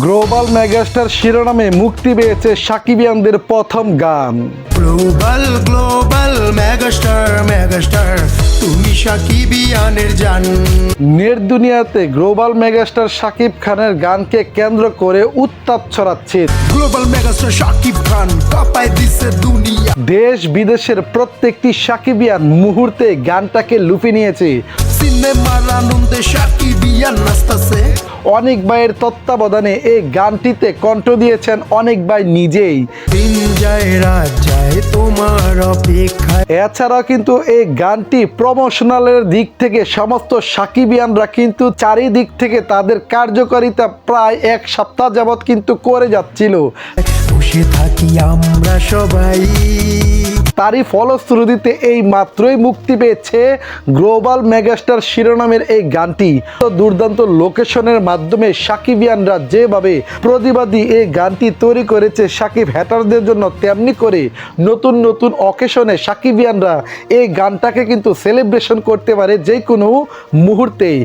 Global megastar শিরোনামে মুক্তি পেয়েছে সাকিবিয়ানদের প্রথম গান। গ্লোবাল গ্লোবাল মেগাস্টার মেগাস্টার তুমি সাকিবিয়ানের জান। নেট দুনিয়াতে গ্লোবাল মেগাস্টার সাকিব খানের গানকে কেন্দ্র করে উত্তাপ ছড়াচ্ছে গ্লোবাল মেগাস্টার শাকিব খান কাপায় দিছে দুনিয়া। দেশ বিদেশের প্রত্যেকটি সাকিবিয়ান মুহূর্তে গানটাকে লুপে নিয়েছে। সিনেমার আনন্দে অনেক ভাইয়ের তত্ত্বাবধানে এই গানটিতে কণ্ঠ দিয়েছেন অনেক ভাই নিজেই। দিন যায় রাত যায় তোমার অপেক্ষায়। এছাড়াও কিন্তু এই গানটি প্রমোশনালের দিক থেকে সমস্ত সাকিবিয়ানরা কিন্তু চারিদিক থেকে তাদের কার্যকারিতা প্রায় এক সপ্তাহ যাবৎ কিন্তু করে যাচ্ছিল। বসে থাকি আমরা সবাই। তারই ফলশ্রুতিতে এই মাত্রই মুক্তি পেয়েছে গ্লোবাল মেগাস্টার শিরোনামের এই গানটি। দুর্দান্ত লোকেশনের মাধ্যমে সাকিবিয়ানরা যেভাবে প্রতিবাদী এই গানটি তৈরি করেছে সাকিব হ্যাটারদের জন্য, তেমনি করে নতুন নতুন অকেশনে সাকিবিয়ানরা এই গানটাকে কিন্তু সেলিব্রেশন করতে পারে যে কোনো মুহূর্তেই।